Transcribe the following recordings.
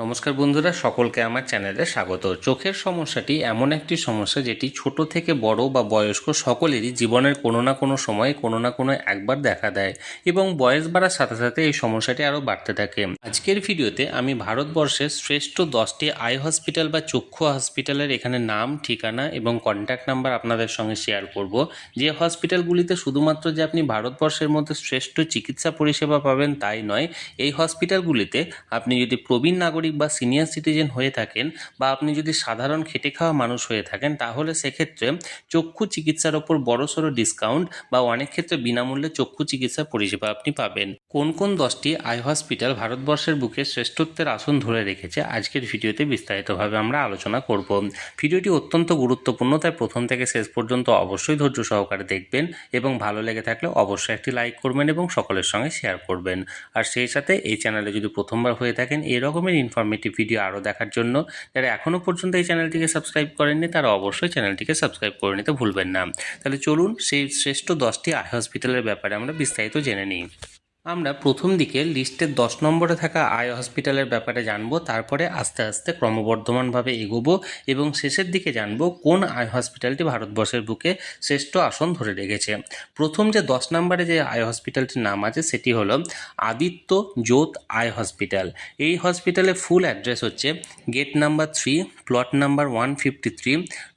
নমস্কার বন্ধুরা, সকলকে আমার চ্যানেলে স্বাগত। চোখের সমস্যাটি এমন একটি সমস্যা যেটি ছোট থেকে বড় বা বয়স্ক সকলেরই জীবনের কোনো না কোনো সময়ে কোনো না কোনো একবার দেখা দেয় এবং বয়স বাড়ার সাথে সাথে এই সমস্যাটি আরও বাড়তে থাকে। আজকের ভিডিওতে আমি ভারতবর্ষের শ্রেষ্ঠ দশটি আই হসপিটাল বা চক্ষু হসপিটালের এখানে নাম, ঠিকানা এবং কন্ট্যাক্ট নাম্বার আপনাদের সঙ্গে শেয়ার করব। যে হসপিটালগুলিতে শুধুমাত্র যে আপনি ভারতবর্ষের মধ্যে শ্রেষ্ঠ চিকিৎসা পরিষেবা পাবেন তাই নয়, এই হসপিটালগুলিতে আপনি যদি প্রবীণ নাগরিক বা সিনিয়র সিটিজেন হয়ে থাকেন বা আপনি যদি সাধারণ খেটে খাওয়া মানুষ হয়ে থাকেন, তাহলে সেক্ষেত্রে চক্ষু চিকিৎসার ওপর বড়সড় ডিসকাউন্ট বা অনেক ক্ষেত্রে বিনামূল্যে চক্ষু চিকিৎসা পরিষেবা আপনি পাবেন। কোন কোন দশটি আই হসপিটাল ভারতবর্ষের বুকে শ্রেষ্ঠত্বের আসন ধরে রেখেছে, আজকের ভিডিওতে বিস্তারিতভাবে আমরা আলোচনা করব। ভিডিওটি অত্যন্ত গুরুত্বপূর্ণ, তাই প্রথম থেকে শেষ পর্যন্ত অবশ্যই ধৈর্য সহকারে দেখবেন এবং ভালো লেগে থাকলে অবশ্যই একটি লাইক করবেন এবং সকলের সঙ্গে শেয়ার করবেন। আর সেই সাথে এই চ্যানেলে যদি প্রথমবার হয়ে থাকেন এই রকমের ইনফরমেটিভ ভিডিও আরও দেখার জন্য, যারা এখনও পর্যন্ত এই চ্যানেলটিকে সাবস্ক্রাইব করেননি, তারা অবশ্যই চ্যানেলটিকে সাবস্ক্রাইব করে নিতে ভুলবেন না। তাহলে চলুন সেই শ্রেষ্ঠ দশটি আই হসপিটালের ব্যাপারে আমরা বিস্তারিত জেনে নিই। আমরা প্রথম দিকে লিস্টের দশ নম্বরে থাকা আই হসপিটালের ব্যাপারে জানব, তারপরে আস্তে আস্তে ক্রমবর্ধমানভাবে এগোবো এবং শেষের দিকে জানব কোন আই হসপিটালটি ভারতবর্ষের বুকে শ্রেষ্ঠ আসন ধরে রেখেছে। প্রথম যে দশ নম্বরে যে আই হসপিটালটির নাম আছে সেটি হলো আদিত্য জ্যোত আই হসপিটাল। এই হসপিটালের ফুল অ্যাড্রেস হচ্ছে gate number three, plot number one fifty three,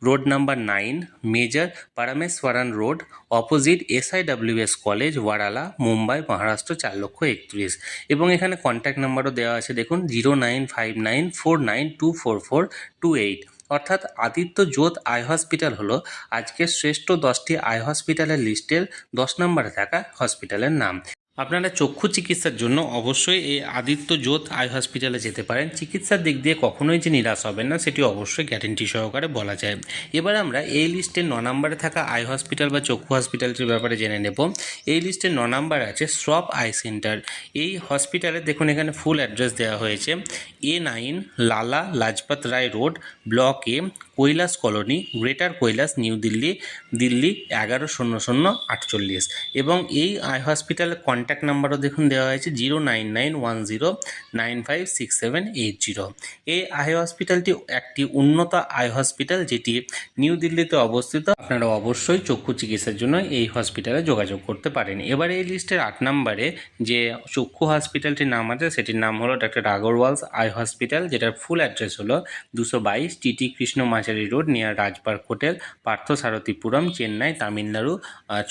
road number nine, major Parameshwaran road, opposite SIWS college, Wadala, Mumbai, Maharashtra চার লক্ষ একত্রিশ। এবং এখানে কন্ট্যাক্ট নাম্বারও দেওয়া আছে, দেখুন zero nine five nine four nine two four four two eight অর্থাৎ আদিত্য জ্যোত আই হসপিটাল হলো আজকের শ্রেষ্ঠ দশটি আই হসপিটালের লিস্টের দশ নম্বরে থাকা হসপিটালের নাম। আপনারা চক্ষু চিকিৎসার জন্য অবশ্যই এই আদিত্য জ্যোত আই হসপিটালে যেতে পারেন। চিকিৎসার দিক দিয়ে কখনোই যে নিরাশ হবেন না, সেটি অবশ্যই গ্যারেন্টি সহকারে বলা যায়। এবার আমরা এই লিস্টের ন নম্বরে থাকা আই হসপিটাল বা চক্ষু হসপিটালটির ব্যাপারে জেনে নেব। এই লিস্টের ন নম্বরে আছে শ্রপ আই সেন্টার। এই হসপিটালে দেখুন এখানে ফুল অ্যাড্রেস দেওয়া হয়েছে। A nine Lala Lajpat Rai road block A Kailash colony, greater Kailash, New Delhi Delhi এগারো শূন্য শূন্য আটচল্লিশ। এবং এই আই হসপিটালের কন্ট্যাক্ট নাম্বারও দেখুন, দেওয়া হয়েছে zero nine nine one zero nine five six seven eight zero. এই আই হসপিটালটি একটি উন্নত আই হসপিটাল যেটি নিউ দিল্লিতে অবস্থিত। আপনারা অবশ্যই চক্ষু চিকিৎসার জন্য এই হসপিটালে যোগাযোগ করতে পারেন। এবার এই লিস্টের আট নম্বরে যে চক্ষু হসপিটালটির নাম আছে, সেটির নাম হলো ডক্টর আগরওয়ালস আই হসপিটাল, যেটার ফুল অ্যাড্রেস হলো দুশো বাইশ TT Krishnamachari road near Rajpark hotel, Parthasarathypuram, Chennai, Tamil Nadu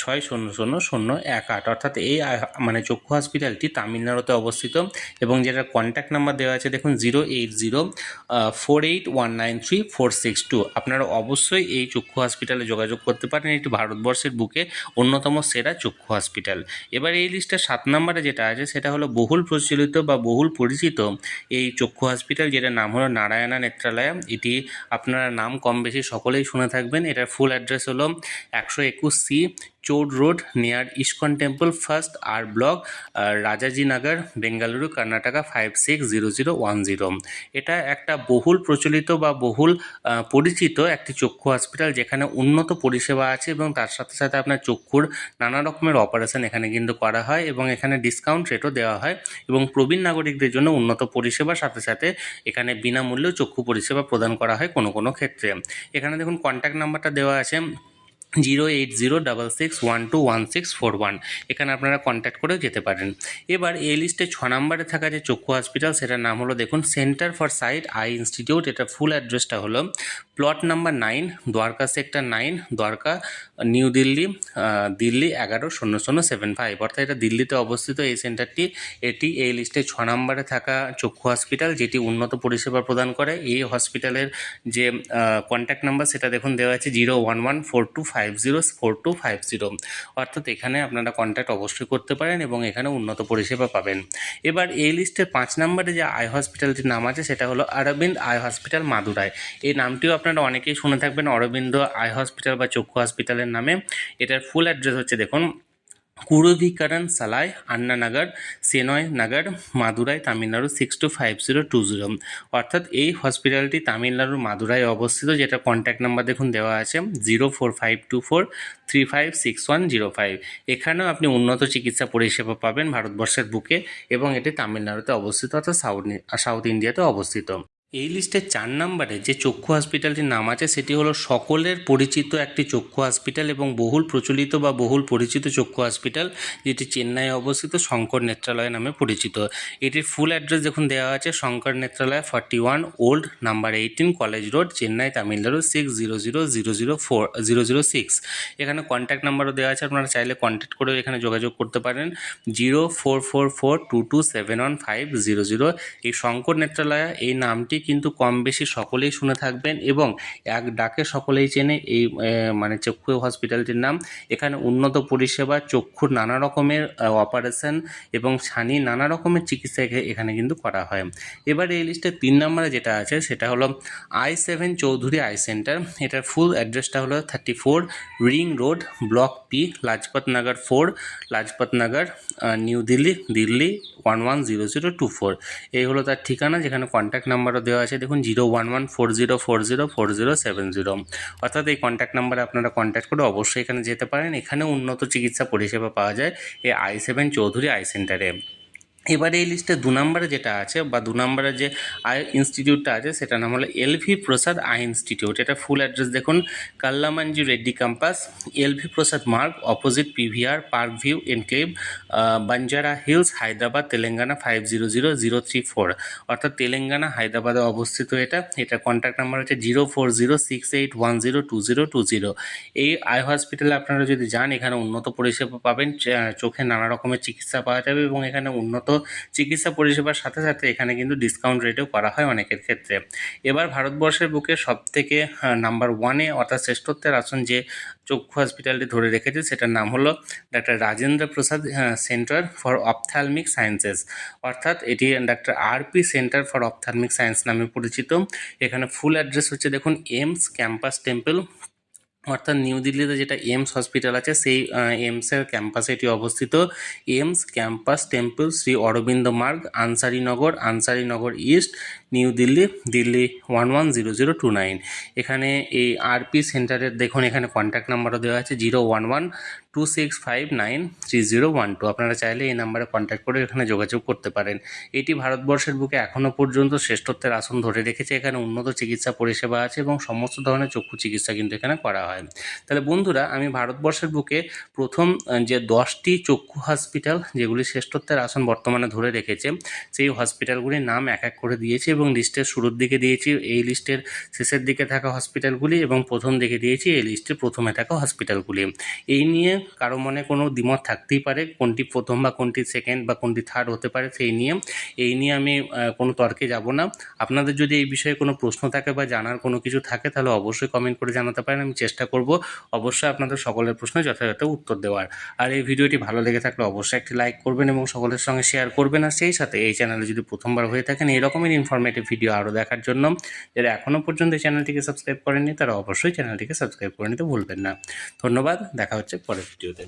ছয় শূন্য শূন্য শূন্য এক আট। অর্থাৎ এই মানে চক্ষু হসপিটালটি তামিলনাড়ুতে অবস্থিত এবং যেটা কন্ট্যাক্ট নাম্বার দেওয়া আছে, দেখুন zero eight zero four eight one nine three four six two আপনারা অবশ্যই এই চক্ষু হসপিটালে যোগাযোগ করতে পারেন। এটি ভারতবর্ষের বুকে অন্যতম সেরা চক্ষু হসপিটাল এবার এই লিস্টের সাত নম্বরে যেটা আছে, সেটা হলো বহুল প্রচলিত বা বহুল পরিচিত এই চক্ষু হসপিটাল যেটার নাম হলো নারায়ণা নেত্রালয়া। এটি আপনারা নাম কম বেশি সকলেই শুনে থাকবেন। এটার ফুল অ্যাড্রেস হলো একশো একুশ C chord road near ISKCON temple first R block Rajaji Nagar, Bengaluru, Karnataka five six zero zero one zero এটা একটা বহুল প্রচলিত বা বহুল পরিচিত একটি চক্ষু হসপিটাল যেখানে উন্নত পরিষেবা আছে এবং তার সাথে সাথে আপনার চক্ষুর নানা রকমের অপারেশন এখানে কিন্তু করা হয় এবং এখানে ডিসকাউন্ট রেটও দেওয়া হয় এবং প্রবীণ নাগরিকদের জন্য উন্নত পরিষেবার সাথে সাথে এখানে বিনামূল্যে চক্ষু পরিষেবা প্রদান করা হয় কোনো কোনো ক্ষেত্রে। এখানে দেখুন কন্ট্যাক্ট নাম্বারটা দেওয়া আছে zero eight zero double six one two one six four one এখানে আপনারা কন্ট্যাক্ট করেও যেতে পারেন। এবার এই লিস্টে ছ নম্বরে থাকা যে চক্ষু হসপিটাল সেটার নাম হলো দেখুন centre for sight eye institute এটা ফুল অ্যাড্রেসটা হলো plot number nine Dwarka sector nine Dwarka New Delhi Delhi এগারো, শূন্য শূন্য সেভেন ফাইভ অর্থাৎ এটা দিল্লিতে অবস্থিত এই সেন্টারটি এটি এই লিস্টে ছ নম্বরে থাকা চক্ষু হসপিটাল যেটি উন্নত পরিষেবা প্রদান করে। এই হসপিটালের যে কন্ট্যাক্ট নাম্বার সেটা দেখুন, দেওয়া আছে zero one one four two five zero four two five zero অর্থাৎ এখানে আপনারা কন্ট্যাক্ট অবশ্যই করতে পারেন এবং এখানে উন্নত পরিষেবা পাবেন। এবার এই লিস্টের পাঁচ নম্বরে যে আই হসপিটালটির নাম আছে, সেটা হলো অরবিন্দ আই হসপিটাল মাদুরাই। এই নামটিও আপনারা অনেকেই শুনে থাকবেন অরবিন্দ আই হসপিটাল বা চক্ষু হসপিটালের নামে। এটার ফুল অ্যাড্রেস হচ্ছে দেখুন Kuruvikaran Salai Anna Nagar Shenoy Nagar, Madurai, Tamil Nadu six two five zero two zero অর্থাৎ এই হসপিটালটি তামিলনাড়ুর মাদুরাই অবস্থিত, যেটা কন্ট্যাক্ট নাম্বার দেখুন দেওয়া আছে zero four five two four three five six one zero five এখানেও আপনি উন্নত চিকিৎসা পরিষেবা পাবেন ভারতবর্ষের বুকে এবং এটি তামিলনাড়ুতে অবস্থিত অর্থাৎ সাউথ সাউথ ইন্ডিয়াতে অবস্থিত। এই লিস্টের চার নম্বরে যে চক্ষু হসপিটালটির নাম আছে, সেটি হলো সকলের পরিচিত একটি চক্ষু হসপিটাল এবং বহুল প্রচলিত বা বহুল পরিচিত চক্ষু হসপিটাল যেটি চেন্নাইয়ে অবস্থিত শঙ্কর নেত্রালয় নামে পরিচিত। এটির ফুল অ্যাড্রেস দেখুন, দেওয়া আছে Shankar Netralaya forty one old number eighteen college road Chennai Tamil Nadu six zero zero zero zero four zero zero six এখানে কন্ট্যাক্ট নাম্বারও দেওয়া আছে, আপনারা চাইলে কন্ট্যাক্ট করেও এখানে যোগাযোগ করতে পারেন। Zero four four four two two seven one five zero zero এই শঙ্কর নেত্রালয়া, এই নামটি কিন্তু কম বেশি সকলেই শুনে থাকবেন এবং এক ডাকে সকলেই চেনে এই মানে চক্ষু হসপিটালটির নাম। এখানে উন্নত পরিষেবা, চক্ষুর নানা রকমের অপারেশন এবং ছানি নানা রকমের চিকিৎসা এখানে কিন্তু করা হয়। এবার এই লিস্টে তিন নম্বরে যেটা আছে, সেটা হলো eye seven Chowdhury eye centre full ফুল অ্যাড্রেসটা হলো thirty four ring road block P Lajpat Nagar four Lajpat Nagar New Delhi Delhi one one zero zero two four এই হলো তার ঠিকানা, যেখানে কন্ট্যাক্ট নাম্বারও দেওয়া আছে, দেখুন zero one one four zero four zero four zero seven zero. অর্থাৎ এই কন্ট্যাক্ট নাম্বারে আপনারা কন্ট্যাক্ট করে অবশ্যই এখানে যেতে পারেন। এখানে উন্নত চিকিৎসা পরিষেবা পাওয়া যায় এই আই সেভেন চৌধুরী আই সেন্টারে। এবারে এই লিস্টে দু নম্বরে যেটা আছে বা দু নম্বরে যে আই ইনস্টিটিউটটা আছে, সেটার নাম হলো এলভি প্রসাদ আই ইনস্টিটিউট এটা ফুল অ্যাড্রেস দেখুন, Kallam Anji Reddy campus LV Prasad Marg opposite PVR park view enclave Banjara hills Hyderabad, Telangana five zero zero zero three four অর্থাৎ তেলেঙ্গানা, হায়দ্রাবাদে অবস্থিত এটা। এটা কন্ট্যাক্ট নাম্বার হচ্ছে zero four zero six eight one zero two zero two zero এই eye হসপিটালে আপনারা যদি যান, এখানে উন্নত পরিষেবা পাবেন চোখে নানা রকমের চিকিৎসা পাওয়া যাবে এবং এখানে উন্নত চিকিৎসা পরিষেবার সাথে সাথে এখানে কিন্তু ডিসকাউন্ট রেটেও করা হয় অনেকের ক্ষেত্রে। এবার ভারতবর্ষের বুকে সব থেকে নাম্বার ওয়ানে অর্থাৎ শ্রেষ্ঠত্বের আসন যে চক্ষু হসপিটালটি ধরে রেখেছে সেটার নাম হলো doctor Rajendra Prasad centre for ophthalmic sciences অর্থাৎ এটি doctor RP centre for ophthalmic science নামে পরিচিত। এখানে ফুল অ্যাড্রেস হচ্ছে দেখুন, এমস ক্যাম্পাস টেম্পল অর্থাৎ নিউ দিল্লিতে যেটা এমস হসপিটাল আছে, সেই এমসের ক্যাম্পাসে এটি অবস্থিত। AIIMS campus, temple, Shri Aurobindo Marg, Ansari Nagar Ansari Nagar east New Delhi Delhi one one zero zero two nine. এখানে এই আরপি সেন্টারের দেখুন, এখানে কন্ট্যাক্ট নাম্বারও দেওয়া আছে zero one one two six five nine three zero one two. আপনারা চাইলে এই নাম্বারে কন্ট্যাক্ট করে এখানে যোগাযোগ করতে পারেন। এটি ভারতবর্ষের বুকে এখনও পর্যন্ত শ্রেষ্ঠত্বের আসন ধরে রেখেছে। এখানে উন্নত চিকিৎসা পরিষেবা আছে এবং সমস্ত ধরনের চক্ষু চিকিৎসা কিন্তু এখানে করা হয়। তাহলে বন্ধুরা, আমি ভারতবর্ষের বুকে প্রথম যে দশটি চক্ষু হসপিটাল যেগুলি শ্রেষ্ঠত্বের আসন বর্তমানে ধরে রেখেছে, সেই হসপিটালগুলির নাম এক এক করে দিয়েছে এবং লিস্টের শুরুর দিকে দিয়েছি। এই লিস্টের শেষের দিকে থাকা হসপিটালগুলি এবং প্রথম দিকে দিয়েছি, এই লিস্টের প্রথমে থাকা হসপিটালগুলি এই নিয়ে কারও মনে কোনো দ্বিমত থাকতেই পারে, কোনটি প্রথম বা কোনটি সেকেন্ড বা কোনটি থার্ড হতে পারে সেই নিয়ে। এই নিয়ে আমি কোনো তর্কে যাব না। আপনাদের যদি এই বিষয়ে কোনো প্রশ্ন থাকে বা জানার কোনো কিছু থাকে, তাহলে অবশ্যই কমেন্ট করে জানাতে পারেন, আমি চেষ্টা করব অবশ্যই আপনাদের সকলের প্রশ্নের যথাযথ উত্তর দেওয়ার। আর এই ভিডিওটি ভালো লেগে থাকলে অবশ্যই একটি লাইক করবেন এবং সকলের সঙ্গে শেয়ার করবেন। আর সেই সাথে এই চ্যানেলে যদি প্রথমবার হয়ে থাকেন, এরকমের ইনফরমেটিভ ভিডিও আরও দেখার জন্য। যারা এখনও পর্যন্ত চ্যানেলটিকে সাবস্ক্রাইব করেননি, তারা অবশ্যই চ্যানেলটিকে সাবস্ক্রাইব করে নিতে ভুলবেন না। ধন্যবাদ, দেখা হচ্ছে পরের ভিডিওতে।